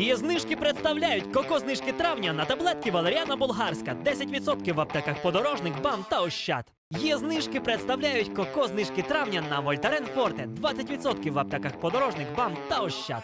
Її знижки представляють коко-знижки травня на таблетки Валеріана Болгарська, 10% в аптеках подорожник, бам та ощад. Є знижки представляють коко-знижки травня на Вольтарен Форте, 20% в аптеках подорожник, бам та ощад.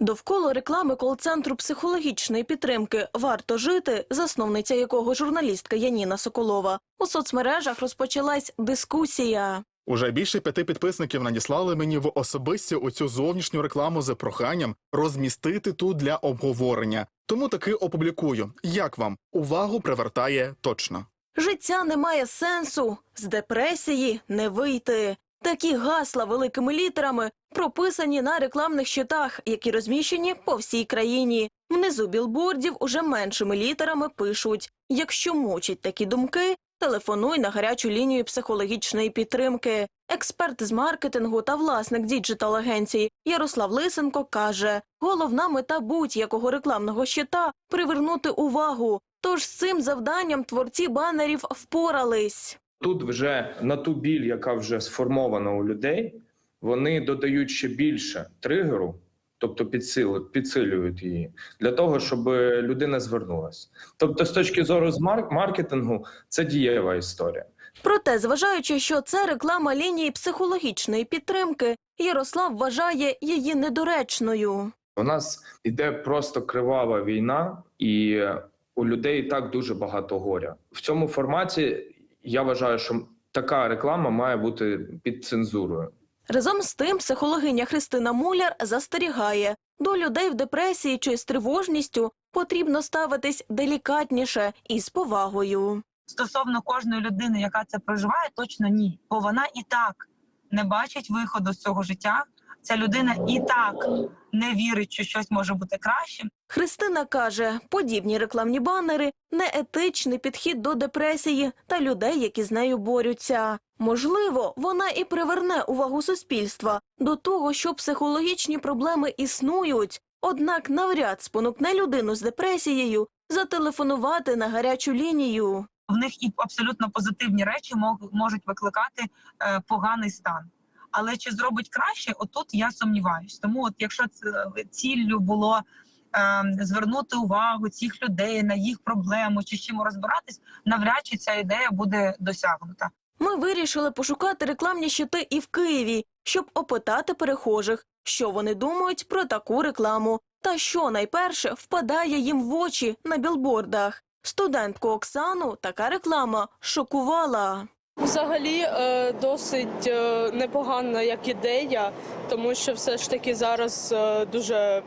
Довкола реклами кол-центру психологічної підтримки варто жити, засновниця якого журналістка Яніна Соколова. У соцмережах розпочалась дискусія. Уже більше п'яти підписників надіслали мені в особисті у цю зовнішню рекламу з проханням розмістити тут для обговорення. Тому таки опублікую. Як вам увагу привертає точно. Життя не має сенсу, з депресії не вийти. Такі гасла великими літерами прописані на рекламних щитах, які розміщені по всій країні. Внизу білбордів уже меншими літерами пишуть: якщо мучать такі думки, телефонуй на гарячу лінію психологічної підтримки. Експерт з маркетингу та власник діджитал-агенції Ярослав Лисенко каже: головна мета будь-якого рекламного щита привернути увагу. Тож з цим завданням творці банерів впорались. Тут вже на ту біль, яка вже сформована у людей, вони додають ще більше тригеру, тобто підсилю- підсилюють її для того, щоб людина звернулася. Тобто, з точки зору з мар- маркетингу, це дієва історія. Проте, зважаючи, що це реклама лінії психологічної підтримки, Ярослав вважає її недоречною. У нас іде просто кривава війна, і у людей і так дуже багато горя. В цьому форматі я вважаю, що така реклама має бути під цензурою. Разом з тим, психологиня Христина Муляр застерігає, до людей в депресії чи з тривожністю потрібно ставитись делікатніше і з повагою. стосовно кожної людини, яка це проживає, точно ні. Бо вона і так не бачить виходу з цього життя. Ця людина і так не вірить, що щось може бути кращим. Христина каже, подібні рекламні банери неетичний підхід до депресії та людей, які з нею борються. Можливо, вона і приверне увагу суспільства до того, що психологічні проблеми існують, однак навряд спонукне людину з депресією зателефонувати на гарячу лінію. В них і абсолютно позитивні речі можуть викликати е, поганий стан. Але чи зробить краще, отут я сумніваюсь. Тому, от якщо це ціллю було е, звернути увагу цих людей на їх проблему чи з чим розбиратись, навряд чи ця ідея буде досягнута. Ми вирішили пошукати рекламні щити і в Києві, щоб опитати перехожих, що вони думають про таку рекламу, та що найперше впадає їм в очі на білбордах. Студентку Оксану така реклама шокувала. Взагалі е, досить е, непогана як ідея, тому що все ж таки зараз е, дуже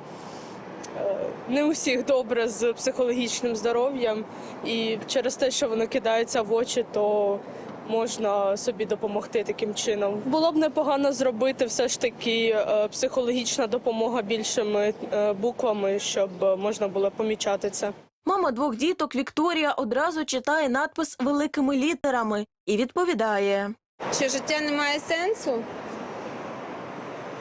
не у всіх добре з психологічним здоров'ям, і через те, що воно кидається в очі, то можна собі допомогти таким чином. Було б непогано зробити все ж таки психологічна допомога більшими буквами, щоб можна було помічати це. Мама двох діток Вікторія одразу читає надпис великими літерами і відповідає. Що життя не має сенсу?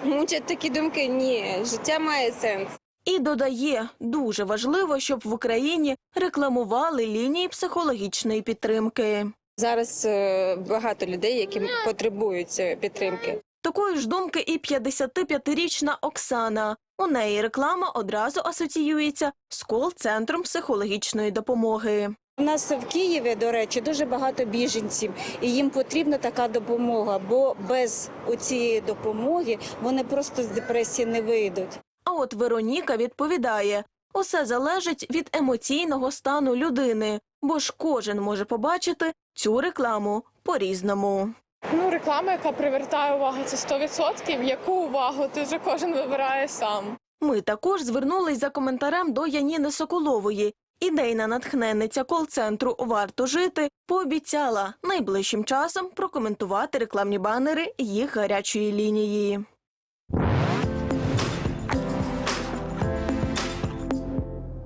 Мучать такі думки? Ні, життя має сенс. І додає, дуже важливо, щоб в Україні рекламували лінії психологічної підтримки. Зараз е, багато людей, які потребують е, підтримки. Такої ж думки і 55-річна Оксана. У неї реклама одразу асоціюється з кол-центром психологічної допомоги. У нас в Києві, до речі, дуже багато біженців, і їм потрібна така допомога, бо без цієї допомоги вони просто з депресії не вийдуть. А от Вероніка відповідає: усе залежить від емоційного стану людини, бо ж кожен може побачити цю рекламу по-різному. Ну, реклама, яка привертає увагу, це 100%. Яку увагу ти вже кожен вибирає сам. Ми також звернулись за коментарем до Яніни Соколової. Ідейна натхненниця кол-центру Варто жити пообіцяла найближчим часом прокоментувати рекламні банери їх гарячої лінії.